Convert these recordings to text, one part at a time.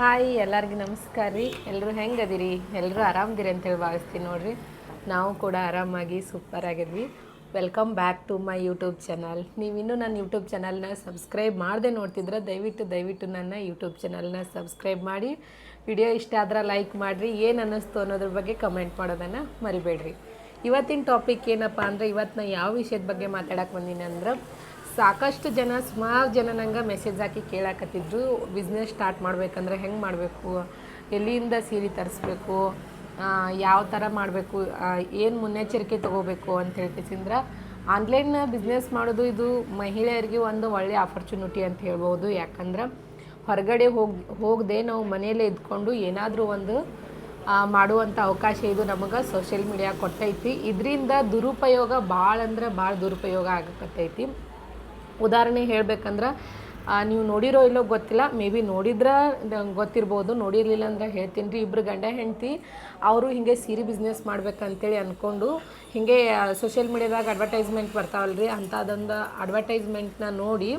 Hi, ಎಲ್ಲರಿಗೂ ನಮಸ್ಕಾರ ರೀ. ಎಲ್ಲರೂ ಹೆಂಗದಿರಿ? ಎಲ್ಲರೂ ಆರಾಮದಿರಿ ಅಂತೇಳಿ ಭಾವಿಸ್ತೀನಿ ನೋಡ್ರಿ. ನಾವು ಕೂಡ ಆರಾಮಾಗಿ super ಆಗಿದ್ವಿ. Welcome back to my YouTube channel ನೀವಿನ್ನೂ ನನ್ನ ಯೂಟ್ಯೂಬ್ ಚಾನಲ್ನ ಸಬ್ಸ್ಕ್ರೈಬ್ ಮಾಡದೆ ನೋಡ್ತಿದ್ರೆ ದಯವಿಟ್ಟು ದಯವಿಟ್ಟು ನನ್ನ ಯೂಟ್ಯೂಬ್ ಚಾನಲ್ನ ಸಬ್ಸ್ಕ್ರೈಬ್ ಮಾಡಿ. ವಿಡಿಯೋ ಇಷ್ಟ ಆದ್ರೆ ಲೈಕ್ ಮಾಡಿರಿ. ಏನು ಅನ್ನಿಸ್ತು ಅನ್ನೋದ್ರ ಬಗ್ಗೆ ಕಮೆಂಟ್ ಮಾಡೋದನ್ನು ಮರಿಬೇಡ್ರಿ. ಇವತ್ತಿನ ಟಾಪಿಕ್ ಏನಪ್ಪ ಅಂದರೆ ಇವತ್ತು ನಾನು ಯಾವ ವಿಷಯದ ಬಗ್ಗೆ ಮಾತಾಡಕ್ಕೆ ಬಂದೀನಿ ಅಂದ್ರೆ ಸಾಕಷ್ಟು ಜನ, ಸುಮಾರು ಜನ ನಂಗೆ ಮೆಸೇಜ್ ಹಾಕಿ ಕೇಳಾಕತ್ತಿದ್ರು ಬಿಸ್ನೆಸ್ ಸ್ಟಾರ್ಟ್ ಮಾಡ್ಬೇಕಂದ್ರೆ ಹೆಂಗೆ ಮಾಡಬೇಕು, ಎಲ್ಲಿಂದ ಸೀರೆ ತರಿಸ್ಬೇಕು ಯಾವ ಥರ ಮಾಡಬೇಕು ಏನು ಮುನ್ನೆಚ್ಚರಿಕೆ ತೊಗೋಬೇಕು ಅಂತ ಹೇಳ್ತಿಸಿಂದ್ರೆ ಆನ್ಲೈನ್ ಬಿಸ್ನೆಸ್ ಮಾಡೋದು ಇದು ಮಹಿಳೆಯರಿಗೆ ಒಂದು ಒಳ್ಳೆಯ ಆಪರ್ಚುನಿಟಿ ಅಂತ ಹೇಳ್ಬೋದು. ಯಾಕಂದ್ರೆ ಹೊರಗಡೆ ಹೋಗಿ, ಹೋಗದೆ ನಾವು ಮನೆಯಲ್ಲೇ ಇದ್ಕೊಂಡು ಏನಾದರೂ ಒಂದು ಮಾಡುವಂಥ ಅವಕಾಶ ಇದು ನಮಗೆ ಸೋಷಿಯಲ್ ಮೀಡಿಯಾ ಕೊಟ್ಟೈತಿ. ಇದರಿಂದ ದುರುಪಯೋಗ ಭಾಳ ಅಂದ್ರೆ ಭಾಳ ದುರುಪಯೋಗ ಆಗಕತ್ತೈತಿ. ಉದಾಹರಣೆ ಹೇಳ್ಬೇಕಂದ್ರೆ ನೀವು ನೋಡಿರೋ ಇಲ್ಲೋ ಗೊತ್ತಿಲ್ಲ, ಮೇ ಬಿ ನೋಡಿದ್ರೆ ಗೊತ್ತಿರ್ಬೋದು, ನೋಡಿರಲಿಲ್ಲ ಅಂದ್ರೆ ಹೇಳ್ತೀನಿ ರೀ ಇಬ್ಬರು ಗಂಡ ಹೆಂಡತಿ, ಅವರು ಹಿಂಗೆ ಸೀರೆ ಬಿಸ್ನೆಸ್ ಮಾಡ್ಬೇಕಂತೇಳಿ ಅಂದ್ಕೊಂಡು ಹಿಂಗೆ ಸೋಷಿಯಲ್ ಮೀಡಿಯಾದಾಗ ಅಡ್ವರ್ಟೈಸ್ಮೆಂಟ್ ಬರ್ತಾವಲ್ಲ ರೀ ಅಂಥದ್ದೊಂದು ಅಡ್ವರ್ಟೈಸ್ಮೆಂಟ್ನ ನೋಡಿ,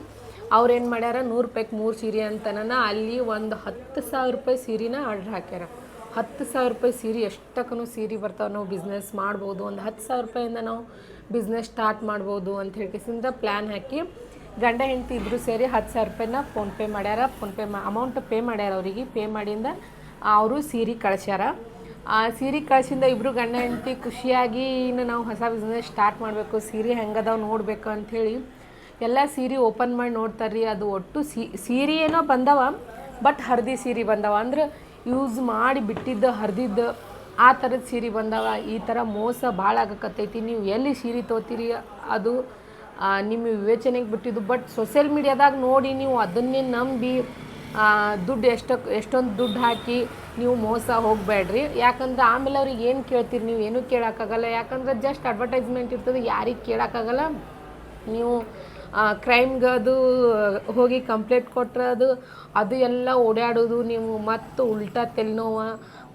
ಅವ್ರು ಏನು ಮಾಡ್ಯಾರ, ನೂರು ರೂಪಾಯಿಗೆ ಮೂರು ಸೀರೆ ಅಂತನ ಅಲ್ಲಿ ಒಂದು ಹತ್ತು ಸಾವಿರ ರೂಪಾಯಿ ಸೀರೆನ ಆರ್ಡ್ರ್ ಹಾಕ್ಯಾರ. ಹತ್ತು ಸಾವಿರ ರೂಪಾಯಿ ಸೀರೆ ಎಷ್ಟಕ್ಕೂ ಸೀರೆ ಬರ್ತಾವೆ, ನಾವು ಬಿಸ್ನೆಸ್ ಮಾಡ್ಬೋದು, ಒಂದು ಹತ್ತು ಸಾವಿರ ರೂಪಾಯಿಂದ ನಾವು ಬಿಸ್ನೆಸ್ ಸ್ಟಾರ್ಟ್ ಮಾಡ್ಬೋದು ಅಂತ ಹೇಳ್ಕಿಸಿಂದ ಪ್ಲ್ಯಾನ್ ಹಾಕಿ ಗಂಡ ಹೆಂಡತಿ ಇಬ್ಬರು ಸೇರಿ ಹತ್ತು ಸಾವಿರ ರೂಪಾಯಿನ ಫೋನ್ಪೇ ಮಾಡ್ಯಾರ. ಫೋನ್ಪೇ ಮಾ ಅಮೌಂಟ್ ಪೇ ಮಾಡ್ಯಾರ ಅವರಿಗೆ. ಪೇ ಮಾಡಿಂದ ಅವರು ಸೀರೆ ಕಳಿಸ್ಯಾರ. ಆ ಸೀರೆ ಕಳ್ಸಿಂದ ಇಬ್ಬರು ಗಂಡ ಹೆಂಡತಿ ಖುಷಿಯಾಗಿ ಇನ್ನು ನಾವು ಹೊಸ ಬಿಸ್ನೆಸ್ ಸ್ಟಾರ್ಟ್ ಮಾಡಬೇಕು. ಸೀರೆ ಹೆಂಗದಾವ್ ನೋಡಬೇಕು ಅಂಥೇಳಿ ಎಲ್ಲ ಸೀರೆ ಓಪನ್ ಮಾಡಿ ನೋಡ್ತಾರೆ ರೀ ಅದು ಒಟ್ಟು ಸೀರೆ ಏನೋ ಬಂದವ ಬಟ್ ಹರ್ದಿ ಸೀರೆ ಬಂದವ. ಅಂದ್ರೆ ಯೂಸ್ ಮಾಡಿ ಬಿಟ್ಟಿದ್ದು ಹರಿದಿದ್ದು ಆ ಥರದ ಸೀರೆ ಬಂದವ. ಈ ಥರ ಮೋಸ ಭಾಳ ಆಗಕತ್ತೈತಿ. ನೀವು ಎಲ್ಲಿ ಸೀರೆ ತೋತೀರಿ? ಅದು ನಿಮ್ಮ ವಿವೇಚನೆಗೆ ಬಿಟ್ಟಿದ್ದು. ಬಟ್ ಸೋಷಿಯಲ್ ಮೀಡ್ಯಾದಾಗ ನೋಡಿ ನೀವು ಅದನ್ನೇ ನಂಬಿ ದುಡ್ಡು ಎಷ್ಟು, ಎಷ್ಟೊಂದು ದುಡ್ಡು ಹಾಕಿ ನೀವು ಮೋಸ ಹೋಗಬೇಡ್ರಿ. ಯಾಕಂದ್ರೆ ಆಮೇಲೆ ಅವ್ರಿಗೆ ಏನು ಕೇಳ್ತೀರಿ? ನೀವು ಏನೂ ಕೇಳೋಕ್ಕಾಗಲ್ಲ. ಯಾಕಂದ್ರೆ ಜಸ್ಟ್ ಅಡ್ವರ್ಟೈಸ್ಮೆಂಟ್ ಇರ್ತದೆ, ಯಾರಿಗೆ ಕೇಳೋಕ್ಕಾಗಲ್ಲ. ನೀವು ಕ್ರೈಮ್ಗೆ ಅದು, ಹೋಗಿ ಕಂಪ್ಲೇಂಟ್ ಕೊಟ್ಟರೆ ಅದು ಅದು ಎಲ್ಲ ಓಡಾಡೋದು ನೀವು. ಮತ್ತು ಉಲ್ಟಾ ತಲೆನೋವ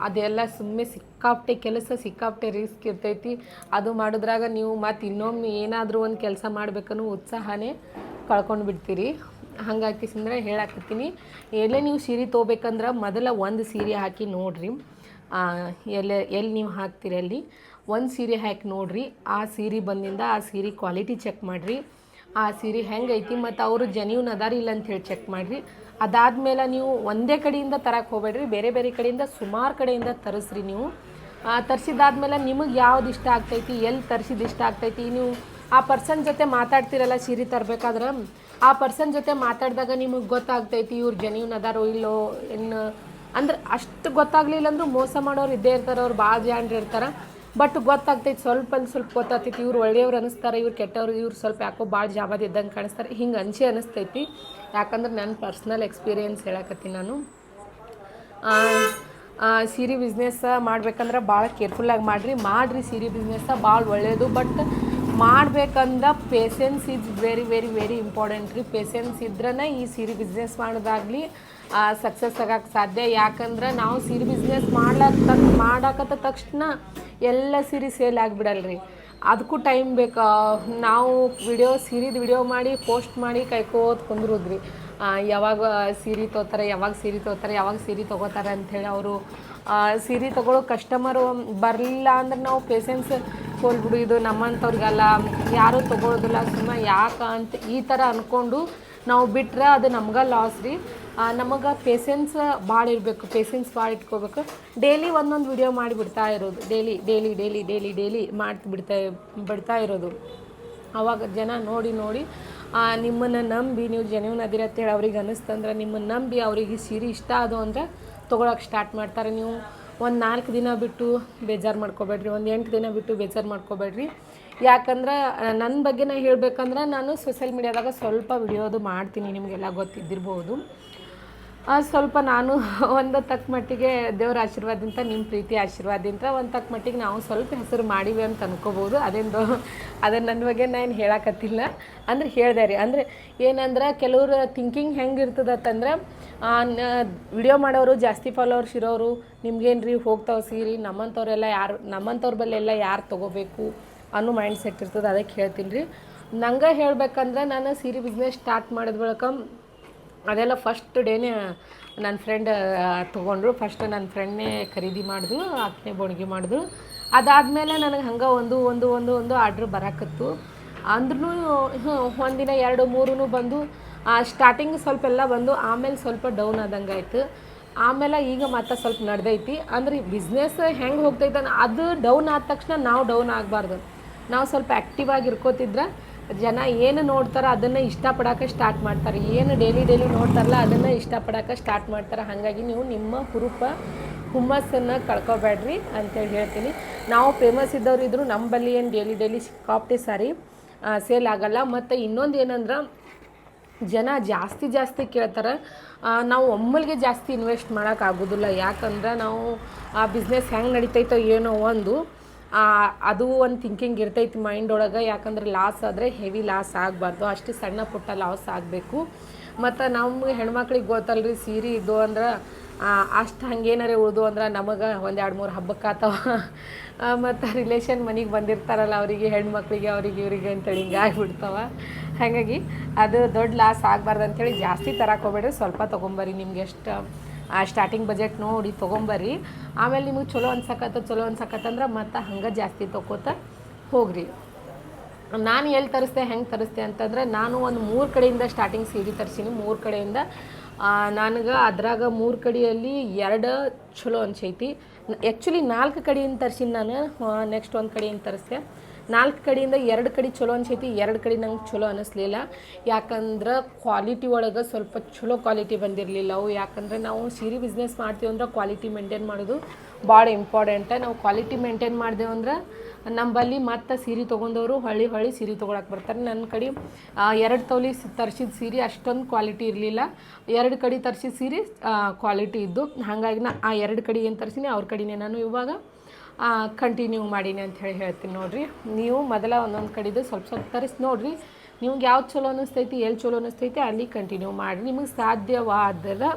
ಅದೆಲ್ಲ ಸುಮ್ಮನೆ ಸಿಕ್ಕಾಪಟ್ಟೆ ಕೆಲಸ, ಸಿಕ್ಕಾಪಟ್ಟೆ ರಿಸ್ಕ್ ಇರ್ತೈತಿ. ಅದು ಮಾಡಿದ್ರಾಗ ನೀವು ಮತ್ತು ಇನ್ನೊಮ್ಮೆ ಏನಾದರೂ ಒಂದು ಕೆಲಸ ಮಾಡ್ಬೇಕನ್ನೋ ಉತ್ಸಾಹನೇ ಕಳ್ಕೊಂಡು ಬಿಡ್ತೀರಿ. ಹಂಗಾಕಿಸಿಂದ್ರೆ ಹೇಳಾಕತ್ತೀನಿ. ಎಲ್ಲೇ ನೀವು ಸೀರೆ ತೊಗೋಬೇಕಂದ್ರೆ ಮೊದಲ ಒಂದು ಸೀರೆ ಹಾಕಿ ನೋಡಿರಿ. ಎಲ್ಲಿ ಎಲ್ಲಿ ನೀವು ಹಾಕ್ತೀರಿ ಅಲ್ಲಿ? ಒಂದು ಸೀರೆ ಹಾಕಿ ನೋಡಿರಿ. ಆ ಸೀರೆ ಬಂದಿಂದ ಆ ಸೀರೆ ಕ್ವಾಲಿಟಿ ಚೆಕ್ ಮಾಡಿರಿ. ಆ ಸೀರೆ ಹೆಂಗೈತಿ ಮತ್ತು ಅವರು ಜೆನ್ಯೂನ್ ಅದಾರ ಇಲ್ಲ ಅಂತ ಹೇಳಿ ಚೆಕ್ ಮಾಡಿರಿ. ಅದಾದಮೇಲೆ ನೀವು ಒಂದೇ ಕಡೆಯಿಂದ ತರಕ್ಕೆ ಹೋಗಬೇಡ್ರಿ, ಬೇರೆ ಬೇರೆ ಕಡೆಯಿಂದ ಸುಮಾರು ಕಡೆಯಿಂದ ತರಿಸ್ರಿ ನೀವು. ತರಿಸಿದಾದ್ಮೇಲೆ ನಿಮಗೆ ಯಾವ್ದು ಇಷ್ಟ ಆಗ್ತೈತಿ ಎಲ್ಲಿ ತರಿಸಿದ ಇಷ್ಟ ಆಗ್ತೈತಿ, ನೀವು ಆ ಪರ್ಸನ್ ಜೊತೆ ಮಾತಾಡ್ತಿರಲ್ಲ, ಸೀರೆ ತರಬೇಕಾದ್ರೆ, ಆ ಪರ್ಸನ್ ಜೊತೆ ಮಾತಾಡಿದಾಗ ನಿಮಗೆ ಗೊತ್ತಾಗ್ತೈತಿ ಇವ್ರು ಜನೀವ್ನ ಅದಾರೋ ಇಲ್ಲೋ ಇನ್ನು ಅಂದ್ರೆ ಅಷ್ಟು ಗೊತ್ತಾಗ್ಲಿಲ್ಲ ಅಂದ್ರೆ ಮೋಸ ಮಾಡೋರು ಇದ್ದೇ ಇರ್ತಾರೆ, ಅವ್ರು ಭಾಳ ಜಾಣರು ಇರ್ತಾರೆ. ಬಟ್ ಗೊತ್ತಾಗ್ತೈತೆ, ಸ್ವಲ್ಪ ಅಲ್ಲಿ ಸ್ವಲ್ಪ ಗೊತ್ತಾಗ್ತೈತಿ, ಇವ್ರು ಒಳ್ಳೆಯವ್ರು ಅನಿಸ್ತಾರೆ ಇವ್ರು ಕೆಟ್ಟವ್ರು, ಇವ್ರು ಸ್ವಲ್ಪ ಯಾಕೋ ಭಾಳ ಜಾಬಾದ ಇದ್ದಂಗೆ ಕಾಣಿಸ್ತಾರೆ. ಹಿಂಗೆ ಅಂಚೆ ಅನಿಸ್ತೈತಿ ಯಾಕಂದ್ರೆ ನನ್ನ ಪರ್ಸ್ನಲ್ ಎಕ್ಸ್ಪೀರಿಯೆನ್ಸ್ ಹೇಳಕತ್ತೀನಿ ನಾನು. ಸೀರೆ ಬಿಸ್ನೆಸ್ ಮಾಡ್ಬೇಕಂದ್ರೆ ಭಾಳ ಕೇರ್ಫುಲ್ಲಾಗಿ ಮಾಡಿರಿ. ಮಾಡಿರಿ ಸೀರೆ ಬಿಸ್ನೆಸ್ಸ ಭಾಳ ಒಳ್ಳೆಯದು ಬಟ್ ಮಾಡ್ಬೇಕಂದ್ರೆ patience is very very very important ರೀ. ಪೇಸೆನ್ಸ್ ಇದ್ರೇ ಈ ಸೀರೆ ಬಿಸ್ನೆಸ್ ಮಾಡೋದಾಗಲಿ ಸಕ್ಸಸ್ ಆಗಕ್ಕೆ ಸಾಧ್ಯ. ಯಾಕಂದ್ರೆ ನಾವು ಸೀರೆ ಬಿಸ್ನೆಸ್ ಮಾಡ್ಲಕ್ಕ ಮಾಡಾಕತ್ತ ತಕ್ಷಣ ಎಲ್ಲ ಸೀರೆ ಸೇಲ್ ಆಗಿಬಿಡಲ್ರಿ. ಅದಕ್ಕೂ ಟೈಮ್ ಬೇಕು? ನಾವು ವಿಡಿಯೋ ಸೀರೆದು ವಿಡಿಯೋ ಮಾಡಿ ಪೋಸ್ಟ್ ಮಾಡಿ ಕೈಕೋತ್ ಕುಂದ್ರಿ ಯಾವಾಗ ಸೀರೆ ತೊಗೋತಾರೆ, ಯಾವಾಗ ಸೀರೆ ತೊಗೋತಾರೆ, ಯಾವಾಗ ಸೀರೆ ತೊಗೋತಾರೆ ಅಂಥೇಳಿ ಅವರು ಸೀರೆ ತೊಗೊಳ್ಳೋ ಕಸ್ಟಮರು ಬರಲಿಲ್ಲ ಅಂದ್ರೆ ನಾವು ಪೇಷನ್ಸ್ ಹೋಲ್ಬಿಡು ಇದು ನಮ್ಮಂಥವ್ರಿಗಲ್ಲ, ಯಾರೂ ತೊಗೊಳೋದಿಲ್ಲ ಸುಮ್ಮನೆ ಯಾಕೆ ಅಂತ ಈ ಥರ ಅಂದ್ಕೊಂಡು ನಾವು ಬಿಟ್ಟರೆ ಅದು ನಮ್ಗೆ ಲಾಸ್ ರೀ. ನಮಗೆ ಪೇಷೆನ್ಸ್ ಭಾಳ ಇರಬೇಕು ಪೇಶೆನ್ಸ್ ಭಾಳ ಇಟ್ಕೋಬೇಕು. ಡೈಲಿ ಒಂದೊಂದು ವಿಡಿಯೋ ಮಾಡಿ ಬಿಡ್ತಾ ಇರೋದು. Daily daily daily daily daily ಮಾಡ್ತಿ ಬಿಡ್ತಾ ಇರೋದು. ಅವಾಗ ಜನ ನೋಡಿ ನೋಡಿ ನಿಮ್ಮನ್ನು ನಂಬಿ, ನೀವು ಜೆನ್ಯೂನ್ ಅದಿರ ಅಂತೇಳಿ ಅವ್ರಿಗೆ ಅನ್ನಿಸ್ತಂದ್ರೆ ನಿಮ್ಮನ್ನು ನಂಬಿ ಅವರಿಗೆ ಸೀರೆ ಇಷ್ಟ ಅದು ಅಂದರೆ ತೊಗೊಳಕ್ಕೆ ಸ್ಟಾರ್ಟ್ ಮಾಡ್ತಾರೆ ನೀವು. ಒಂದು ನಾಲ್ಕು ದಿನ ಬಿಟ್ಟು ಬೇಜಾರು ಮಾಡ್ಕೋಬೇಡ್ರಿ. ಒಂದು ಎಂಟು ದಿನ ಬಿಟ್ಟು ಬೇಜಾರು ಮಾಡ್ಕೋಬೇಡ್ರಿ. ಯಾಕಂದ್ರೆ ನನ್ನ ಬಗ್ಗೆ ನಾ ಹೇಳಬೇಕಂದ್ರೆ ನಾನು ಸೋಷಿಯಲ್ ಮೀಡ್ಯಾದಾಗ ಸ್ವಲ್ಪ ವಿಡಿಯೋದು ಮಾಡ್ತೀನಿ ನಿಮಗೆಲ್ಲ ಗೊತ್ತಿದ್ದಿರ್ಬೋದು. ಸ್ವಲ್ಪ ನಾನು ಒಂದು ತಕ್ಕ ಮಟ್ಟಿಗೆ ದೇವ್ರ ಆಶೀರ್ವಾದದಿಂದ ನಿಮ್ಮ ಪ್ರೀತಿ ಆಶೀರ್ವಾದದಿಂದ ಒಂದು ತಕ್ಕ ಮಟ್ಟಿಗೆ ನಾವು ಸ್ವಲ್ಪ ಹೆಸರು ಮಾಡಿವೆ ಅಂತ ಅನ್ಕೋಬೋದು ಅದೇನು ಅದನ್ನು ನನ್ನ ಬಗ್ಗೆ ನಾನು ಹೇಳಕತ್ತಿಲ್ಲ. ಅಂದ್ರೆ ಹೇಳಿದೆ ರೀ, ಅಂದರೆ ಏನಂದ್ರೆ ಕೆಲವ್ರ ಥಿಂಕಿಂಗ್ ಹೆಂಗೆ ಇರ್ತದತ್ತಂದ್ರೆ ವಿಡಿಯೋ ಮಾಡೋರು ಜಾಸ್ತಿ ಫಾಲೋವರ್ಸ್ ಇರೋರು ನಿಮ್ಗೇನು ರೀ ಹೋಗ್ತಾವೆ ಸೀರಿ, ನಮ್ಮಂಥವ್ರೆಲ್ಲ ಯಾರು, ನಮ್ಮಂಥವ್ರ ಬಲ್ಲೆಲ್ಲ ಯಾರು ತೊಗೋಬೇಕು ಅನ್ನೋ ಮೈಂಡ್ ಸೆಟ್ ಇರ್ತದೆ, ಅದಕ್ಕೆ ಹೇಳ್ತೀನಿ ರೀ. ನಂಗೆ ಹೇಳಬೇಕಂದ್ರೆ ನಾನು ಸೀರೆ ಬಿಸ್ನೆಸ್ ಸ್ಟಾರ್ಟ್ ಮಾಡಿದ ಬಳಿಕ ಅದೆಲ್ಲ ಫಸ್ಟ್ ಡೇನೇ ನನ್ನ ಫ್ರೆಂಡ್ ತೊಗೊಂಡ್ರು. ಫಸ್ಟ್ ನನ್ನ ಫ್ರೆಂಡ್ನೇ ಖರೀದಿ ಮಾಡಿದ್ರು ಆಕೆ ಬೋಣಿಗೆ ಮಾಡಿದ್ರು ಅದಾದಮೇಲೆ ನನಗೆ ಹಂಗೆ ಒಂದು ಒಂದು ಒಂದು ಒಂದು ಆರ್ಡ್ರ್ ಬರಾಕತ್ತು. ಅಂದ್ರೂ ಒಂದಿನ ಎರಡು ಮೂರೂ ಬಂದು ಸ್ಟಾರ್ಟಿಂಗ್ ಸ್ವಲ್ಪ ಎಲ್ಲ ಬಂದು, ಆಮೇಲೆ ಸ್ವಲ್ಪ ಡೌನ್ ಆದಂಗೆ ಆಯಿತು. ಆಮೇಲೆ ಈಗ ಮತ್ತೆ ಸ್ವಲ್ಪ ನಡೆದೈತಿ. ಅಂದ್ರೆ ಬಿಸ್ನೆಸ್ ಹೆಂಗೆ ಹೋಗ್ತೈತೆ ಅದು ಡೌನ್ ಆದ ತಕ್ಷಣ ನಾವು ಡೌನ್ ಆಗಬಾರ್ದು. ನಾವು ಸ್ವಲ್ಪ ಆ್ಯಕ್ಟಿವ್ ಆಗಿ ಇರ್ಕೋತಿದ್ರೆ ಜನ ಏನು ನೋಡ್ತಾರೋ ಅದನ್ನು ಇಷ್ಟಪಡೋಕೆ ಸ್ಟಾರ್ಟ್ ಮಾಡ್ತಾರೆ. ಏನು ಡೈಲಿ ಡೈಲಿ ನೋಡ್ತಾರಲ್ಲ ಅದನ್ನು ಇಷ್ಟಪಡೋಕೆ ಸ್ಟಾರ್ಟ್ ಮಾಡ್ತಾರೆ. ಹಾಗಾಗಿ ನೀವು ನಿಮ್ಮ ಹುರುಪ ಹುಮ್ಮಸ್ಸನ್ನು ಕಳ್ಕೊಬೇಡ್ರಿ ಅಂತೇಳಿ ಹೇಳ್ತೀನಿ. ನಾವು ಫೇಮಸ್ ಇದ್ದವ್ರು ಇದ್ದರೂ ನಮ್ಮಲ್ಲಿ ಏನು ಡೈಲಿ ಡೈಲಿ ಸಿಕ್ಕಾಪ್ಟಿ ಸಾರಿ ಸೇಲ್ ಆಗೋಲ್ಲ. ಮತ್ತು ಇನ್ನೊಂದು ಏನಂದ್ರೆ, ಜನ ಜಾಸ್ತಿ ಜಾಸ್ತಿ ಕೇಳ್ತಾರೆ. ನಾವು ಒಮ್ಮಲ್ಗೆ ಜಾಸ್ತಿ ಇನ್ವೆಸ್ಟ್ ಮಾಡೋಕ್ಕಾಗೋದಿಲ್ಲ ಯಾಕಂದ್ರೆ ನಾವು ಆ ಬಿಸ್ನೆಸ್ ಹೆಂಗೆ ನಡಿತೈತೋ ಏನೋ ಒಂದು. ಅದು ಒಂದು ಥಿಂಕಿಂಗ್ ಇರ್ತೈತಿ ಮೈಂಡ್ ಒಳಗೆ, ಯಾಕಂದ್ರೆ ಲಾಸ್ ಆದರೆ ಹೆವಿ ಲಾಸ್ ಆಗಬಾರ್ದು. ಅಷ್ಟು ಸಣ್ಣ ಪುಟ್ಟ ಲಾಸ್ ಆಗಬೇಕು. ಮತ್ತು ನಮ್ಮ ಹೆಣ್ಮಕ್ಳಿಗೆ ಗೊತ್ತಲ್ರಿ, ಸೀರೆ ಇದ್ದು ಅಂದ್ರೆ ಅಷ್ಟು ಹಂಗೇನಾರೇ ಉಳಿದು ಅಂದ್ರೆ ನಮಗೆ ಒಂದು ಎರಡು ಮೂರು ಹಬ್ಬಕ್ಕೆ ಆತವ. ಮತ್ತು ರಿಲೇಷನ್ ಮನೆಗೆ ಬಂದಿರ್ತಾರಲ್ಲ, ಅವರಿಗೆ, ಹೆಣ್ಮಕ್ಳಿಗೆ, ಅವ್ರಿಗೆ, ಇವ್ರಿಗೆ ಅಂತೇಳಿ ಹಿಂಗೆ ಆಗ್ಬಿಡ್ತಾವ. ಹಾಗಾಗಿ ಅದು ದೊಡ್ಡ ಲಾಸ್ ಆಗಬಾರ್ದು ಅಂತೇಳಿ ಜಾಸ್ತಿ ತರಕ್ಕೆ ಹೋಗ್ಬೇಡ್ರಿ. ಸ್ವಲ್ಪ ತೊಗೊಂಬರ್ರಿ ನಿಮ್ಗೆ ಎಷ್ಟು ಸ್ಟಾರ್ಟಿಂಗ್ ಬಜೆಟ್ ನೋಡಿ ತೊಗೊಂಬರ್ರಿ. ಆಮೇಲೆ ನಿಮಗೆ ಚಲೋ ಅನ್ಸಕತ್ತ, ಚಲೋ ಅನ್ಸಕತ್ತಂದ್ರೆ ಮತ್ತೆ ಹಂಗೆ ಜಾಸ್ತಿ ತೊಗೋತ ಹೋಗ್ರಿ. ನಾನು ಎಲ್ಲಿ ತರಿಸ್ದೆ, ಹೆಂಗೆ ತರಿಸ್ದೆ ಅಂತಂದ್ರೆ ನಾನು ಒಂದು ಮೂರು ಕಡೆಯಿಂದ ಸ್ಟಾರ್ಟಿಂಗ್ ಸೀರೆ ತರಿಸೀನಿ. ಮೂರು ಕಡೆಯಿಂದ ನನಗೆ ಅದ್ರಾಗ ಮೂರು ಕಡೆಯಲ್ಲಿ ಎರಡು ಚಲೋ ಅನ್ಸೈತಿ. ಆ್ಯಕ್ಚುಲಿ ನಾಲ್ಕು ಕಡೆಯಿಂದ ತರ್ಸೀನಿ ನಾನು ನೆಕ್ಸ್ಟ್ ಒಂದು ಕಡೆಯಿಂದ ತರಿಸ್ದೆ. ನಾಲ್ಕು ಕಡೆಯಿಂದ ಎರಡು ಕಡೆ ಚಲೋ ಅನ್ಸೈತಿ, ಎರಡು ಕಡೆ ನಂಗೆ ಚಲೋ ಅನ್ನಿಸ್ಲಿಲ್ಲ ಯಾಕಂದ್ರೆ ಕ್ವಾಲಿಟಿ ಒಳಗೆ ಸ್ವಲ್ಪ ಚಲೋ ಕ್ವಾಲಿಟಿ ಬಂದಿರಲಿಲ್ಲ ಅವು. ಯಾಕಂದ್ರೆ ನಾವು ಸೀರೆ ಬಿಸ್ನೆಸ್ ಮಾಡ್ತೀವಿ ಅಂದ್ರೆ ಕ್ವಾಲಿಟಿ ಮೇಂಟೈನ್ ಮಾಡೋದು ಭಾಳ ಇಂಪಾರ್ಟೆಂಟ್ ನಾವು ಕ್ವಾಲಿಟಿ ಮೇಂಟೈನ್ ಮಾಡಿದೆವು ಅಂದ್ರೆ ನಂಬಲ್ಲಿ ಮತ್ತೆ ಸೀರೆ ತೊಗೊಂಡವರು ಹೊಳ್ಳಿ ಹೊಳ್ಳಿ ಸೀರೆ ತೊಗೊಳಕ್ಕೆ ಬರ್ತಾರೆ. ನನ್ನ ಕಡೆ ಎರಡು ತೌಲಿ ತರಿಸಿದ ಸೀರೆ ಅಷ್ಟೊಂದು ಕ್ವಾಲಿಟಿ ಇರಲಿಲ್ಲ. ಎರಡು ಕಡೆ ತರಿಸಿದ ಸೀರೆ ಕ್ವಾಲಿಟಿ ಇದ್ದು. ಹಾಗಾಗಿ ನಾ ಆ ಎರಡು ಕಡೆ ಏನು ತರಿಸಿನಿ, ಅವ್ರ ಕಡೆನೇ ನಾನು ಇವಾಗ ಕಂಟಿನ್ಯೂ ಮಾಡೀನಿ ಅಂತ ಹೇಳಿ ಹೇಳ್ತೀನಿ ನೋಡಿರಿ. ನೀವು ಮೊದಲ ಒಂದೊಂದು ಕಡೆದು ಸ್ವಲ್ಪ ಸ್ವಲ್ಪ ತರಿಸಿ ನೋಡಿರಿ. ನಿಮ್ಗೆ ಯಾವ್ದು ಚಲೋ ಅನ್ನಿಸ್ತೈತಿ ಎಲ್ಲಿ ಚಲೋ ಅನ್ನಿಸ್ತೈತಿ ಅಲ್ಲಿ ಕಂಟಿನ್ಯೂ ಮಾಡಿರಿ. ನಿಮಗೆ ಸಾಧ್ಯವಾದ್ರೆ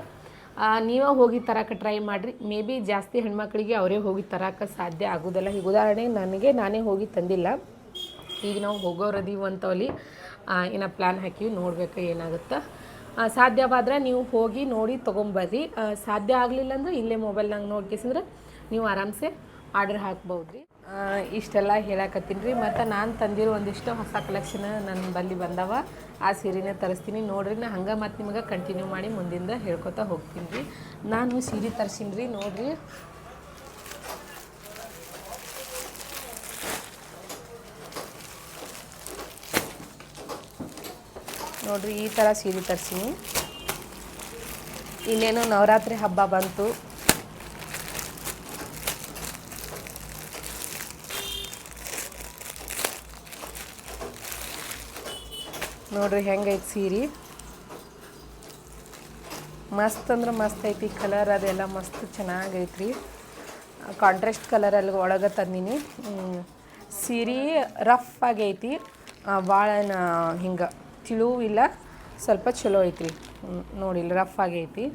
ನೀವೇ ಹೋಗಿ ತರಕ್ಕೆ ಟ್ರೈ ಮಾಡಿರಿ. ಮೇ ಬಿ ಜಾಸ್ತಿ ಹೆಣ್ಮಕ್ಳಿಗೆ ಅವರೇ ಹೋಗಿ ತರಕ್ಕೆ ಸಾಧ್ಯ ಆಗೋದಿಲ್ಲ. ಈಗ ಉದಾಹರಣೆಗೆ ನನಗೆ, ನಾನೇ ಹೋಗಿ ತಂದಿಲ್ಲ. ಈಗ ನಾವು ಹೋಗೋರದೀವಿ ಅಂತವಲ್ಲಿ ಏನ ಪ್ಲ್ಯಾನ್ ಹಾಕಿವಿ, ನೋಡ್ಬೇಕು ಏನಾಗುತ್ತೆ. ಸಾಧ್ಯವಾದ್ರೆ ನೀವು ಹೋಗಿ ನೋಡಿ ತೊಗೊಂಬರ್ರಿ. ಸಾಧ್ಯ ಆಗಲಿಲ್ಲ ಅಂದ್ರೆ ಇಲ್ಲೇ ಮೊಬೈಲ್ನಾಗ ನೋಡ್ಕೇಸಂದ್ರೆ ನೀವು ಆರಾಮ್ಸೆ ಆರ್ಡರ್ ಹಾಕ್ಬೋದು ರೀ ಇಷ್ಟೆಲ್ಲ ಹೇಳಕತ್ತೀನಿ ರೀ. ಮತ್ತು ನಾನು ತಂದಿರೋ ಒಂದಿಷ್ಟು ಹೊಸ ಕಲೆಕ್ಷನ್ ನನ್ನ ಬಲ್ಲಿ ಬಂದವ. ಆ ಸೀರೆನೇ ತರಿಸ್ತೀನಿ. ನೋಡ್ರಿ, ನಾ ಹಂಗೆ ಮತ್ತು ನಿಮಗೆ ಕಂಟಿನ್ಯೂ ಮಾಡಿ ಮುಂದಿಂದ ಹೇಳ್ಕೊತಾ ಹೋಗ್ತೀನಿ ರೀ. ನಾನು ಸೀರೆ ತರಿಸೀನಿ ರೀ, ನೋಡ್ರಿ. ನೋಡ್ರಿ, ಈ ಥರ ಸೀರೆ ತರಿಸೀನಿ. ಇನ್ನೇನು ನವರಾತ್ರಿ ಹಬ್ಬ ಬಂತು. ನೋಡ್ರಿ ಹೆಂಗೈತಿ ಸೀರೆ. ಮಸ್ತ್ ಅಂದ್ರೆ ಮಸ್ತ್ ಐತಿ ಕಲರ್ ಅದೆಲ್ಲ ಮಸ್ತ್ ಚೆನ್ನಾಗೈತ್ರಿ. ಕಾಂಟ್ರಾಸ್ಟ್ ಕಲರ್ ಅಲ್ಲಿ ಒಳಗೆ ತಂದೀನಿ. ಸೀರೆ ರಫ್ ಆಗೈತಿ. ಭಾಳ ಹಿಂಗೆ ತಿಳುವಿಲ್ಲ, ಸ್ವಲ್ಪ ಚಲೋ ಐತ್ರಿ. ನೋಡಿಲ್ಲ ರಫ್ ಆಗೈತಿ.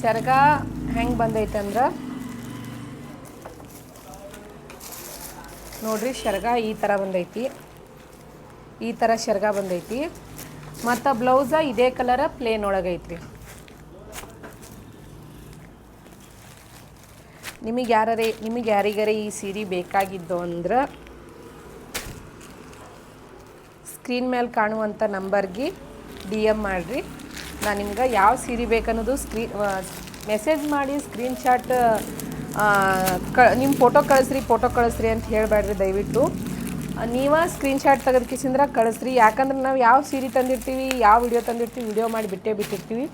ಸೆರಗ ಹೆಂಗೆ ಬಂದೈತೆ ಅಂದ್ರೆ, ನೋಡ್ರಿ ಶರ್ಗ ಈ ಥರ ಬಂದೈತಿ. ಈ ಥರ ಶರ್ಗ ಬಂದೈತಿ. ಮತ್ತು ಬ್ಲೌಸ ಇದೇ ಕಲರ ಪ್ಲೇನ್ ಒಳಗೈತ್ರಿ ನಿಮಗೆ ಯಾರೇ ನಿಮಗೆ ಯಾರಿಗಾರ ಈ ಸೀರೆ ಬೇಕಾಗಿದ್ದು ಅಂದ್ರೆ ಸ್ಕ್ರೀನ್ ಮೇಲೆ ಕಾಣುವಂಥ ನಂಬರ್ಗೆ ಡಿ ಎಂ ಮಾಡಿರಿ. ನಾನು ನಿಮ್ಗೆ ಯಾವ ಸೀರೆ ಬೇಕನ್ನೋದು ಸ್ಕ್ರೀನ್ ಮೆಸೇಜ್ ಮಾಡಿ ಸ್ಕ್ರೀನ್ಶಾಟ್ ಕ ನಿಮ್ಮ ಫೋಟೋ ಕಳಿಸ್ರಿ ಫೋಟೋ ಕಳಿಸ್ರಿ ಅಂತ ಹೇಳಬೇಡ್ರಿ ದಯವಿಟ್ಟು. ನೀವೇ ಸ್ಕ್ರೀನ್ ಶಾಟ್ ತೆಗೆದ್ಕಿಸಿಂದ್ರೆ ಕಳಿಸ್ರಿ. ಯಾಕಂದ್ರೆ ನಾವು ಯಾವ ಸೀರೆ ತಂದಿರ್ತೀವಿ, ಯಾವ ವಿಡಿಯೋ ತಂದಿರ್ತೀವಿ ವಿಡಿಯೋ ಮಾಡಿ ಬಿಟ್ಟೇ ಬಿಟ್ಟಿರ್ತೀವಿ.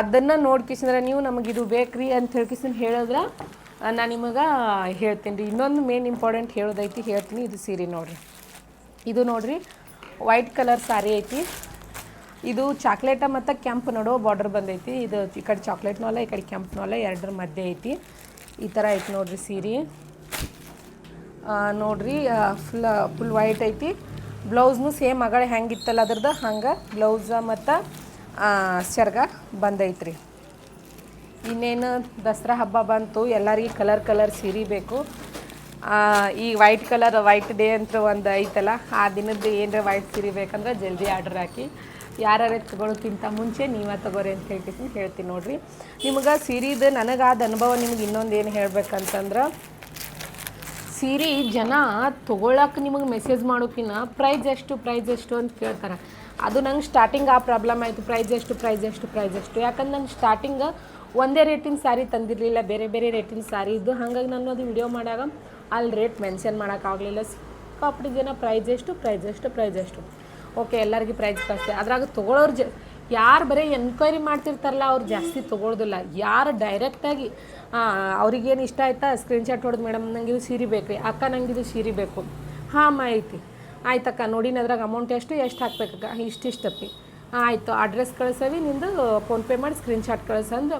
ಅದನ್ನು ನೋಡ್ಕಿಸಿದ್ರೆ ನೀವು ನಮಗೆ ಇದು ಬೇಕ್ರಿ ಅಂತ ಹೇಳ್ಕಿಸಿನ ಹೇಳಿದ್ರೆ ನಾನು ನಿಮಗೆ ಹೇಳ್ತೀನಿ ರೀ. ಇನ್ನೊಂದು ಮೇನ್ ಇಂಪಾರ್ಟೆಂಟ್ ಹೇಳೋದೈತಿ, ಹೇಳ್ತೀನಿ ಇದು ಸೀರೆ ನೋಡಿರಿ. ಇದು ನೋಡಿರಿ ವೈಟ್ ಕಲರ್ ಸಾರಿ ಐತಿ. ಇದು ಚಾಕ್ಲೇಟ ಮತ್ತು ಕೆಂಪು ನಡುವ ಬಾರ್ಡರ್ ಬಂದೈತಿ. ಇದು ಈ ಕಡೆ ಚಾಕ್ಲೇಟ್ನೂ ಅಲ್ಲ ಈ ಕಡೆ ಕೆಂಪುನೂ ಅಲ್ಲ ಎರಡರ ಮಧ್ಯೆ ಐತಿ. ಈ ಥರ ಐತಿ ನೋಡಿರಿ ಸೀರೆ ನೋಡ್ರಿ ಫುಲ್ ಫುಲ್ ವೈಟ್ ಐತಿ. ಬ್ಲೌಸ್ನು ಸೇಮ್ ಮಗಳ ಹೆಂಗಿತ್ತಲ್ಲ ಅದ್ರದ್ದು? ಹಂಗೆ ಬ್ಲೌಸ ಮತ್ತು ಸೆರ್ಗ ಬಂದೈತ್ರಿ. ಇನ್ನೇನು ದಸರಾ ಹಬ್ಬ ಬಂತು, ಎಲ್ಲರಿಗೆ ಕಲರ್ ಕಲರ್ ಸೀರೆ ಬೇಕು. ಈ ವೈಟ್ ಕಲರ್ ವೈಟ್ ಡೇ ಅಂತ ಒಂದು ಐತಲ್ಲ, ಆ ದಿನದ್ದು ಏನರ ವೈಟ್ ಸೀರೆ ಬೇಕಂದ್ರೆ ಜಲ್ದಿ ಆರ್ಡ್ರ್ ಹಾಕಿ. ಯಾರ್ಯಾರೇ ತಗೊಳ್ಳೋಕ್ಕಿಂತ ಮುಂಚೆ ನೀವೇ ತಗೋರಿ ಅಂತ ಹೇಳ್ತೀನಿ ಹೇಳ್ತೀನಿ ನೋಡಿರಿ. ನಿಮ್ಗೆ ಸೀರಿದು ನನಗಾದ ಅನುಭವ ನಿಮ್ಗೆ ಇನ್ನೊಂದು ಏನು ಹೇಳ್ಬೇಕಂತಂದ್ರೆ ಸೀರೆ ಜನ ತೊಗೊಳಕ್ಕೆ ನಿಮಗೆ ಮೆಸೇಜ್ ಮಾಡೋಕ್ಕಿನ್ನ ಪ್ರೈಸ್ ಎಷ್ಟು ಪ್ರೈಸ್ ಎಷ್ಟು ಅಂತ ಕೇಳ್ತಾರೆ. ಅದು ನಂಗೆ ಸ್ಟಾರ್ಟಿಂಗ್ ಆ ಪ್ರಾಬ್ಲಮ್ ಆಯಿತು. ಪ್ರೈಸ್ ಎಷ್ಟು ಪ್ರೈಸ್ ಎಷ್ಟು ಪ್ರೈಸ್ ಎಷ್ಟು. ಯಾಕಂದ್ರೆ ನಂಗೆ ಸ್ಟಾರ್ಟಿಂಗ್ ಒಂದೇ ರೇಟಿನ ಸ್ಯಾರಿ ತಂದಿರಲಿಲ್ಲ. ಬೇರೆ ಬೇರೆ ರೇಟಿನ ಸ್ಯಾರಿ ಇದ್ದು. ಹಾಗಾಗಿ ನಾನು ಅದು ವಿಡಿಯೋ ಮಾಡಾಗ ಅಲ್ಲಿ ರೇಟ್ ಮೆನ್ಷನ್ ಮಾಡೋಕ್ಕಾಗಲಿಲ್ಲ ಸಿಕ್ಕಾಪಟ್ಟಿ ಜನ ಪ್ರೈಸ್ ಎಷ್ಟು ಪ್ರೈಸ್ ಎಷ್ಟು ಪ್ರೈಸ್ ಎಷ್ಟು. ಓಕೆ ಎಲ್ಲರಿಗೂ ಪ್ರೈಸ್ ಕಷ್ಟ ಅದ್ರಾಗ ತೊಗೊಳೋರು ಜ ಯಾರು ಬರೀ ಎನ್ಕ್ವೈರಿ ಮಾಡ್ತಿರ್ತಾರಲ್ಲ, ಅವ್ರು ಜಾಸ್ತಿ ತೊಗೊಳ್ಳೋದಿಲ್ಲ ಯಾರು ಡೈರೆಕ್ಟಾಗಿ ಅವ್ರಿಗೇನು ಇಷ್ಟ ಆಯ್ತಾ? ಸ್ಕ್ರೀನ್ಶಾಟ್ ಹೊಡೆದು ಮೇಡಮ್ ನಂಗೆ ಇದು ಸೀರೆ ಬೇಕು. ರೀ ಅಕ್ಕ, ನಂಗೆ ಇದು ಸೀರೆ ಬೇಕು. ಹಾಂ ಐತಿ. ಆಯ್ತಕ್ಕ ನೋಡಿನ ಅದ್ರಾಗ ಅಮೌಂಟ್ ಎಷ್ಟು ಎಷ್ಟು ಹಾಕ್ಬೇಕಕ್ಕ? ಇಷ್ಟಿಷ್ಟಪ್ಪಿ ಆಯಿತು ಅಡ್ರೆಸ್ ಕಳಿಸವಿ, ನಿಂದು ಫೋನ್ಪೇ ಮಾಡಿ ಸ್ಕ್ರೀನ್ಶಾಟ್ ಕಳಿಸಂದು.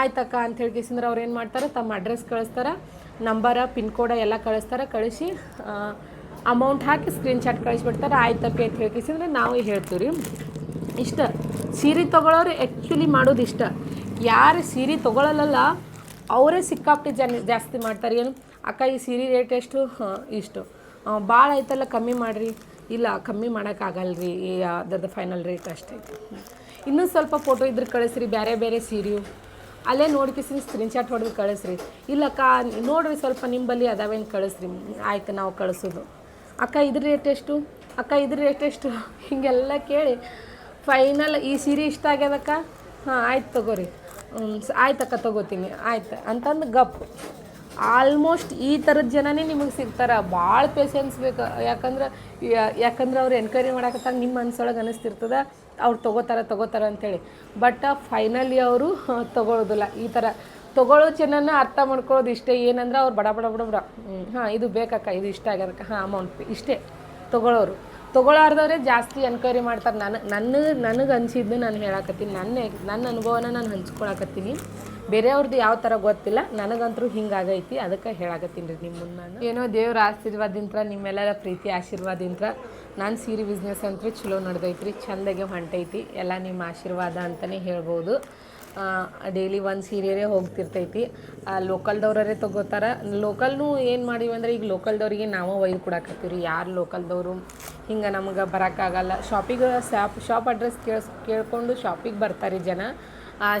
ಆಯ್ತಕ್ಕ, ಅಂತ ಹೇಳ್ಕೇಸಿಂದ್ರೆ ಅವ್ರು ಏನು ಮಾಡ್ತಾರೆ? ತಮ್ಮ ಅಡ್ರೆಸ್ ಕಳಿಸ್ತಾರೆ ನಂಬರ ಪಿನ್ ಕೋಡ ಎಲ್ಲ ಕಳಿಸ್ತಾರೆ, ಕಳಿಸಿ ಅಮೌಂಟ್ ಹಾಕಿ ಸ್ಕ್ರೀನ್ಶಾಟ್ ಕಳಿಸ್ಬಿಡ್ತಾರೆ ಆಯ್ತಪ್ಪಿ ಅಂತ ಹೇಳ್ಕೇಸಿಂದ್ರೆ ನಾವು ಹೇಳ್ತೀವಿ ರೀ ಇಷ್ಟ. ಸೀರೆ ತೊಗೊಳೋರು ಆ್ಯಕ್ಚುಲಿ ಮಾಡೋದು ಇಷ್ಟ. ಯಾರು ಸೀರೆ ತೊಗೊಳಲ್ಲ ಅವರೇ ಸಿಕ್ಕಾಪಟ್ಟೆ ಜನ ಜಾಸ್ತಿ ಮಾಡ್ತಾರೆ. ಏನು? ಅಕ್ಕ, ಈ ಸೀರೆ ರೇಟ್ ಎಷ್ಟು? ಹಾಂ, ಇಷ್ಟು. ಭಾಳ ಆಯ್ತಲ್ಲ, ಕಮ್ಮಿ ಮಾಡಿರಿ. ಇಲ್ಲ, ಕಮ್ಮಿ ಮಾಡೋಕ್ಕಾಗಲ್ಲ ರೀ ಅದರದ್ದು ಫೈನಲ್ ರೇಟ್ ಅಷ್ಟೇ. ಇನ್ನೂ ಸ್ವಲ್ಪ ಫೋಟೋ ಇದ್ರೆ ಕಳಿಸ್ರಿ ಬೇರೆ ಬೇರೆ ಸೀರೆಯು. ಅಲ್ಲೇ ನೋಡ್ಕಿಸಿ ಸ್ಕ್ರೀನ್ಶಾಟ್ ಹೊಡೆದು ಕಳಿಸ್ರಿ. ಇಲ್ಲಕ್ಕ, ನೋಡಿರಿ ಸ್ವಲ್ಪ ನಿಂಬಲ್ಲಿ ಅದಾವೇನು ಕಳಿಸ್ರಿ. ಆಯ್ತು, ನಾವು ಕಳಿಸೋದು. ಅಕ್ಕ, ಇದ್ರ ರೇಟ್ ಎಷ್ಟು? ಅಕ್ಕ, ಇದ್ರ ರೇಟ್ ಎಷ್ಟು? ಹೀಗೆಲ್ಲ ಕೇಳಿ. ಫೈನಲ್ ಈ ಸೀರೆ ಇಷ್ಟ ಆಗ್ಯದಕ್ಕ? ಹಾಂ, ಆಯ್ತು ತಗೋರಿ. ಆಯ್ತಕ್ಕ, ತಗೋತೀನಿ. ಆಯ್ತು. ಅಂತಂದು ಗಪ್. ಆಲ್ಮೋಸ್ಟ್ ಈ ಥರದ ಜನನೇ ನಿಮಗೆ ಸಿಗ್ತಾರೆ. ಭಾಳ ಪೇಷನ್ಸ್ ಬೇಕು. ಯಾಕಂದ್ರೆ ಯಾಕಂದ್ರೆ ಅವ್ರು ಎನ್ಕ್ವೈರಿ ಮಾಡಕತ್ತಾಗ ನಿಮ್ಮ ಮನ್ಸೊಳಗೆ ಅನಿಸ್ತಿರ್ತದೆ. ಅವ್ರು ತೊಗೋತಾರ ತೊಗೋತಾರ ಅಂತೇಳಿ. ಬಟ್ ಫೈನಲಿ ಅವರು ತೊಗೊಳೋದಿಲ್ಲ. ಈ ಥರ ತೊಗೊಳ್ಳೋ ಜನನ ಅರ್ಥ ಮಾಡ್ಕೊಳ್ಳೋದು ಇಷ್ಟೇ. ಏನಂದ್ರೆ ಅವ್ರು ಬಡ ಬಡ ಬಡ ಬಡ. ಹಾಂ, ಇದು ಬೇಕಕ್ಕ. ಇದು ಇಷ್ಟ ಆಗ್ಯದಕ್ಕ. ಹಾಂ ಅಮೌಂಟ್ ಇಷ್ಟೇ. ತೊಗೊಳ್ಳೋರು ತೊಗೊಳಾರ್ದವ್ರೆ ಜಾಸ್ತಿ ಎನ್ಕ್ವೈರಿ ಮಾಡ್ತಾರೆ. ನಾನು, ನನ್ನ, ನನಗೆ ಅನಿಸಿದ್ದು ನಾನು ಹೇಳಕತ್ತೀನಿ. ನನ್ನ ನನ್ನ ಅನುಭವನ ನಾನು ಹಂಚ್ಕೊಳಕತ್ತೀನಿ. ಬೇರೆಯವ್ರದ್ದು ಯಾವ ಥರ ಗೊತ್ತಿಲ್ಲ, ನನಗಂತರೂ ಹಿಂಗಾಗೈತಿ ಅದಕ್ಕೆ ಹೇಳಕತ್ತೀನಿ ರೀ ನಿಮ್ಮ ನಾನು. ಏನೋ ದೇವ್ರ ಆಶೀರ್ವಾದಿಂತ್ರ ನಿಮ್ಮೆಲ್ಲರ ಪ್ರೀತಿ ಆಶೀರ್ವಾದಿಂತ್ರ ನಾನು ಸೀರೆ ಬಿಸ್ನೆಸ್ ಅಂತ ಚಲೋ ನಡೆದೈತ್ರಿ, ಚಂದಾಗೆ ಹೊಂಟೈತಿ. ಎಲ್ಲ ನಿಮ್ಮ ಆಶೀರ್ವಾದ ಅಂತಲೇ ಹೇಳ್ಬೋದು. ಡೈಲಿ ಒಂದು ಸೀರೆಯೇ ಹೋಗ್ತಿರ್ತೈತಿ. ಆ ಲೋಕಲ್ದವ್ರೇ ತೊಗೋತಾರೆ. ಲೋಕಲ್ನು ಏನು ಮಾಡೀವಿ ಅಂದ್ರೆ ಈಗ ಲೋಕಲ್ದವ್ರಿಗೆ ನಾವು ಒಯ್ದು ಕೊಡಾಕತ್ತೀವಿ ರೀ ಯಾರು ಲೋಕಲ್ದವರು ಹಿಂಗೆ ನಮ್ಗೆ ಬರೋಕ್ಕಾಗಲ್ಲ ಶಾಪಿಗೆ ಶಾಪ್ ಶಾಪ್ ಅಡ್ರೆಸ್ ಕೇಳಿಸ್, ಕೇಳ್ಕೊಂಡು ಶಾಪಿಗೆ ಬರ್ತಾರೆ ಜನ.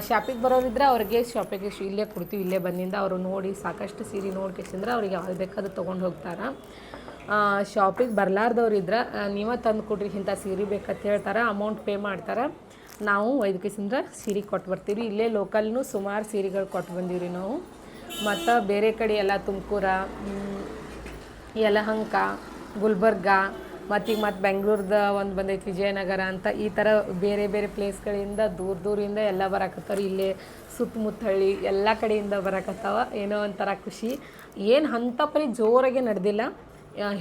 ಶಾಪಿಗೆ ಬರೋರಿದ್ರೆ ಅವ್ರಿಗೆ ಶಾಪಿಗೆ ಇಲ್ಲೇ ಕೊಡ್ತೀವಿ. ಇಲ್ಲೇ ಬಂದಿಂದ ಅವರು ನೋಡಿ ಸಾಕಷ್ಟು ಸೀರೆ ನೋಡ್ಕೇಸಿಂದ್ರೆ ಅವ್ರಿಗೆ ಯಾವ್ದು ಬೇಕಾದ್ರೂ ತೊಗೊಂಡು ಹೋಗ್ತಾರೆ. ಶಾಪಿಗೆ ಬರ್ಲಾರ್ದವ್ರು ಇದ್ರೆ ನೀವೇ ತಂದು ಕೊಡ್ರಿ ಇಂಥ ಸೀರೆ ಬೇಕಂತ ಹೇಳ್ತಾರೆ. ಅಮೌಂಟ್ ಪೇ ಮಾಡ್ತಾರೆ. ನಾವು ಒಯ್ದಕ್ಕಿಸಿಂದ ಸೀರೆ ಕೊಟ್ಟು ಬರ್ತೀವಿ. ಇಲ್ಲೇ ಲೋಕಲ್ನು ಸುಮಾರು ಸೀರೆಗಳು ಕೊಟ್ಟು ಬಂದೀವಿ ರೀ ನಾವು. ಮತ್ತು ಬೇರೆ ಕಡೆ ಎಲ್ಲ ತುಮಕೂರ ಯಲಹಂಕ, ಗುಲ್ಬರ್ಗ ಮತ್ತೀಗ ಮತ್ತು ಬೆಂಗ್ಳೂರ್ದ ಒಂದು ಬಂದೈತಿ ವಿಜಯನಗರ ಅಂತ ಈ ಥರ ಬೇರೆ ಬೇರೆ ಪ್ಲೇಸ್ಗಳಿಂದ ದೂರ ದೂರಿಂದ ಎಲ್ಲ ಬರಕತ್ತಾರೆ ಇಲ್ಲೇ ಸುತ್ತಮುತ್ತ ಹಳ್ಳಿ ಎಲ್ಲ ಕಡೆಯಿಂದ ಬರಕತ್ತಾವ. ಏನೋ ಒಂಥರ ಖುಷಿ. ಏನು ಅಂಥ ಪರಿ ಜೋರಾಗೆ ನಡೆದಿಲ್ಲ.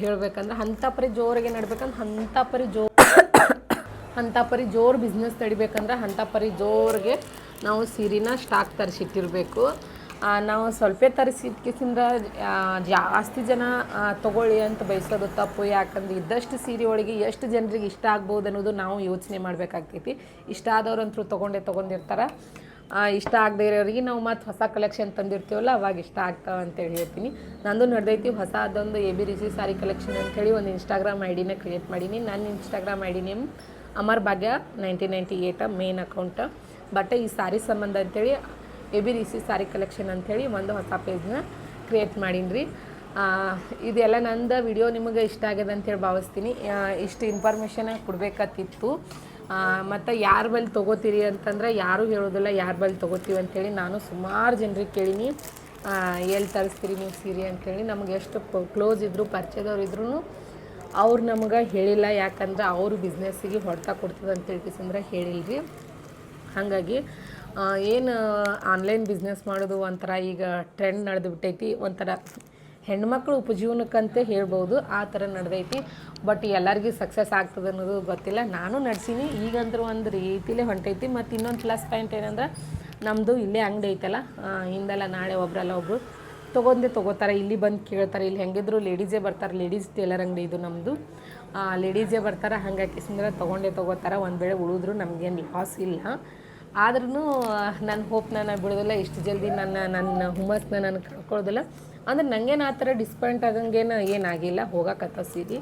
ಹೇಳ್ಬೇಕಂದ್ರೆ ಅಂಥ ಪರಿ ಜೋರಾಗೆ ನಡ್ಬೇಕಂದ್ರೆ ಅಂಥ ಪರಿ ಜೋ ಅಂಥ ಪರಿ ಜೋರು ಬಿಸ್ನೆಸ್ ನಡಿಬೇಕಂದ್ರೆ ಅಂಥ ಪರಿ ಜೋರಿಗೆ ನಾವು ಸೀರೆನ ಸ್ಟಾಕ್ ತರಿಸಿಟ್ಟಿರಬೇಕು. ನಾವು ಸ್ವಲ್ಪ ತರಿಸಿಟ್ಕಿಸಿಂದ ಜಾಸ್ತಿ ಜನ ತಗೊಳ್ಳಿ ಅಂತ ಬಯಸೋದು ತಪ್ಪು. ಯಾಕಂದ್ರೆ ಇದ್ದಷ್ಟು ಸೀರೆ ಒಳಗೆ ಎಷ್ಟು ಜನರಿಗೆ ಇಷ್ಟ ಆಗ್ಬೋದು ಅನ್ನೋದು ನಾವು ಯೋಚನೆ ಮಾಡಬೇಕಾಗ್ತೈತಿ. ಇಷ್ಟ ಆದವ್ರಂತೂ ತೊಗೊಂಡೇ ತೊಗೊಂಡಿರ್ತಾರೆ. ಇಷ್ಟ ಆಗದೆ ಇರೋರಿಗೆ ನಾವು ಮತ್ತು ಹೊಸ ಕಲೆಕ್ಷನ್ ತಂದಿರ್ತೀವಲ್ಲ, ಅವಾಗ ಇಷ್ಟ ಆಗ್ತಾವ ಅಂತೇಳಿ ಹೇಳ್ತೀನಿ. ನಂದು ನಡೆದೈತಿ ಹೊಸ ಅದೊಂದು A B C sari collection ಅಂತೇಳಿ ಒಂದು ಇನ್ಸ್ಟಾಗ್ರಾಮ್ ಐ ಡಿನ ಕ್ರಿಯೇಟ್ ಮಾಡೀನಿ. ನನ್ನ Instagram I D name Amar Bhagya nineteen ninety eight main account but ಈ ಸಾರಿ ಸಂಬಂಧ ಅಂತೇಳಿ ಎ ಬಿ ರಿಸಿ ಸಾರಿ ಕಲೆಕ್ಷನ್ ಅಂಥೇಳಿ ಒಂದು ಹೊಸ ಪೇಜ್ನ ಕ್ರಿಯೇಟ್ ಮಾಡೀನಿ ಇದೆಲ್ಲ ನಂದು ವಿಡಿಯೋ ನಿಮಗೆ ಇಷ್ಟ ಆಗ್ಯದ ಅಂತೇಳಿ ಭಾವಿಸ್ತೀನಿ. ಇಷ್ಟು ಇನ್ಫಾರ್ಮೇಷನ್ ಕೊಡಬೇಕತ್ತಿತ್ತು ಮತ್ತು ಯಾರ ಬಳಿ ತೊಗೋತೀರಿ ಅಂತಂದ್ರೆ ಯಾರೂ ಹೇಳೋದಿಲ್ಲ ಯಾರ ಬಳಿ ತೊಗೋತೀವಿ ಅಂಥೇಳಿ ನಾನು ಸುಮಾರು ಜನರಿಗೆ ಕೇಳೀನಿ. ಎಲ್ಲಿ ತರಿಸ್ತೀರಿ ನೀವು ಸೀರೆ ಅಂತೇಳಿ. ನಮಗೆ ಎಷ್ಟು ಕ್ಲೋಸ್ ಇದ್ದರು ಪರಿಚಯದವ್ರು ಇದ್ರೂ ಅವ್ರು ನಮ್ಗೆ ಹೇಳಿಲ್ಲ, ಯಾಕಂದ್ರೆ ಅವರು ಬಿಸ್ನೆಸ್ಸಿಗೆ ಹೊಡೆತ ಕೊಡ್ತದೆ ಅಂತ ಹೇಳಿಲ್ಲ ಹೇಳಿಲ್ರಿ. ಹಾಗಾಗಿ ಏನು ಆನ್ಲೈನ್ ಬಿಸ್ನೆಸ್ ಮಾಡೋದು ಒಂಥರ ಈಗ ಟ್ರೆಂಡ್ ನಡೆದು ಬಿಟ್ಟೈತಿ ಒಂಥರ ಹೆಣ್ಮಕ್ಳು ಉಪಜೀವನಕ್ಕಂತೆ ಹೇಳ್ಬೋದು, ಆ ಥರ ನಡೆದೈತಿ. ಬಟ್ ಎಲ್ಲರಿಗೂ ಸಕ್ಸಸ್ ಆಗ್ತದೆ ಅನ್ನೋದು ಗೊತ್ತಿಲ್ಲ. ನಾನು ನಡೆಸೀನಿ, ಈಗಂದ್ರೂ ಒಂದು ರೀತಿಲೇ ಹೊಂಟೈತಿ. ಮತ್ತು ಇನ್ನೊಂದು ಪ್ಲಸ್ ಪಾಯಿಂಟ್ ಏನಂದ್ರೆ ನಮ್ಮದು ಇಲ್ಲೇ ಅಂಗಡಿ ಐತಲ್ಲ ಹಿಂದಲ್ಲ ಹಿಂದೆಲ್ಲ ನಾಳೆ ಒಬ್ರಲ್ಲ ಒಬ್ಬರು ತೊಗೊಂಡೇ ತೊಗೋತಾರೆ. ಇಲ್ಲಿ ಬಂದು ಕೇಳ್ತಾರೆ, ಇಲ್ಲಿ ಹೆಂಗಿದ್ರು ಲೇಡೀಸೇ ಬರ್ತಾರೆ. ಲೇಡೀಸ್ ಟೇಲರ್ ಅಂಗಡಿ ಇದು ನಮ್ಮದು ಲೇಡೀಸೇ ಬರ್ತಾರೆ. ಹಂಗಾಗಿ ಸುಂದರ ತೊಗೊಂಡೆ ತೊಗೋತಾರೆ. ಒಂದು ವೇಳೆ ಉಳಿದ್ರು ನಮಗೇನು ಲಾಸ್ ಇಲ್ಲ. ಆದ್ರೂ ನನ್ನ ಹೋಪ್ನ ನಾನು ಬಿಡೋದಿಲ್ಲ. ಇಷ್ಟು ಜಲ್ದಿ ನನ್ನ ನನ್ನ ಹುಮ್ಮಸ್ನ ನಾನು ಕಳ್ಕೊಳ್ಳೋದಿಲ್ಲ. ಅಂದ್ರೆ ನನಗೇನು ಆ ಥರ ಡಿಸ್ಪಾಯಿಂಟ್ ಆಗಂಗೇನು ಏನಾಗಿಲ್ಲ ಹೋಗಕ್ಕತ್ತ ಸೀರೆ.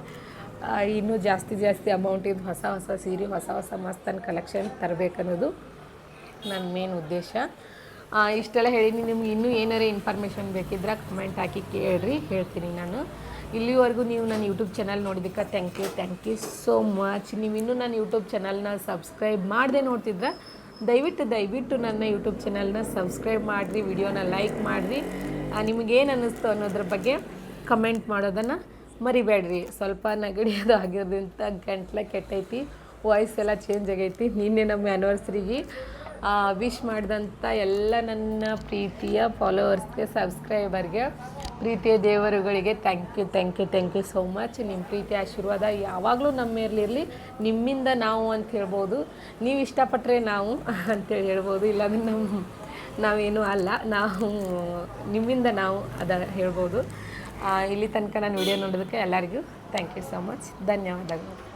ಇನ್ನೂ ಜಾಸ್ತಿ ಜಾಸ್ತಿ ಅಮೌಂಟಿದ್ದು ಹೊಸ ಹೊಸ ಸೀರೆ, ಹೊಸ ಹೊಸ ಮಸ್ತನ್ ಕಲೆಕ್ಷನ್ ತರಬೇಕನ್ನೋದು ನನ್ನ ಮೇನ್ ಉದ್ದೇಶ. ಇಷ್ಟೆಲ್ಲ ಹೇಳೀನಿ ನಿಮ್ಗೆ ಇನ್ನೂ ಏನಾರು ಇನ್ಫಾರ್ಮೇಷನ್ ಬೇಕಿದ್ರೆ ಕಮೆಂಟ್ ಹಾಕಿ ಕೇಳ್ರಿ, ಹೇಳ್ತೀನಿ ನಾನು. ಇಲ್ಲಿವರೆಗೂ ನೀವು ನನ್ನ ಯೂಟ್ಯೂಬ್ ಚಾನಲ್ ನೋಡಿದ್ದಕ್ಕೆ thank you thank you so much ನೀವು ಇನ್ನೂ ನನ್ನ ಯೂಟ್ಯೂಬ್ ಚಾನಲ್ನ ಸಬ್ಸ್ಕ್ರೈಬ್ ಮಾಡದೆ ನೋಡ್ತಿದ್ರೆ, ದಯವಿಟ್ಟು ದಯವಿಟ್ಟು ನನ್ನ ಯೂಟ್ಯೂಬ್ ಚಾನಲ್ನ ಸಬ್ಸ್ಕ್ರೈಬ್ ಮಾಡಿರಿ ವಿಡಿಯೋನ ಲೈಕ್ ಮಾಡಿರಿ. ನಿಮಗೇನು ಅನ್ನಿಸ್ತು ಅನ್ನೋದ್ರ ಬಗ್ಗೆ ಕಮೆಂಟ್ ಮಾಡೋದನ್ನು ಮರಿಬೇಡ್ರಿ. ಸ್ವಲ್ಪ ನಗಡಿ ಅದು ಆಗಿರೋದ್ರಿಂದ ಗಂಟ್ಲ ಕೆಟ್ಟೈತಿ ವಾಯ್ಸ್ ಎಲ್ಲ ಚೇಂಜ್ ಆಗೈತಿ. ನಿನ್ನೆ ನಮ್ಮ ಆ್ಯನಿವರ್ಸರಿಗೆ ವಿಶ್ ಮಾಡಿದಂಥ ಎಲ್ಲ ನನ್ನ ಪ್ರೀತಿಯ ಫಾಲೋವರ್ಸ್ಗೆ ಸಬ್ಸ್ಕ್ರೈಬರ್ಗೆ ಪ್ರೀತಿಯ ದೇವರುಗಳಿಗೆ thank you thank you thank you so much ನಿಮ್ಮ ಪ್ರೀತಿ ಆಶೀರ್ವಾದ ಯಾವಾಗಲೂ ನಮ್ಮ ಮೇಲಿರಲಿ ನಿಮ್ಮಿಂದ ನಾವು ಅಂತ ಹೇಳ್ಬೋದು. ನೀವು ಇಷ್ಟಪಟ್ಟರೆ ನಾವು ಅಂತೇಳಿ ಹೇಳ್ಬೋದು. ಇಲ್ಲಾಂದ್ರೆ ನಮ್ಮ ನಾವೇನು ಅಲ್ಲ. ನಾವು ನಿಮ್ಮಿಂದ ನಾವು ಅದ ಹೇಳ್ಬೋದು. ಇಲ್ಲಿ ತನಕ ನಾನು ವಿಡಿಯೋ ನೋಡೋದಕ್ಕೆ ಎಲ್ಲರಿಗೂ ಥ್ಯಾಂಕ್ ಯು ಸೊ ಮಚ್ ಧನ್ಯವಾದಗಳು.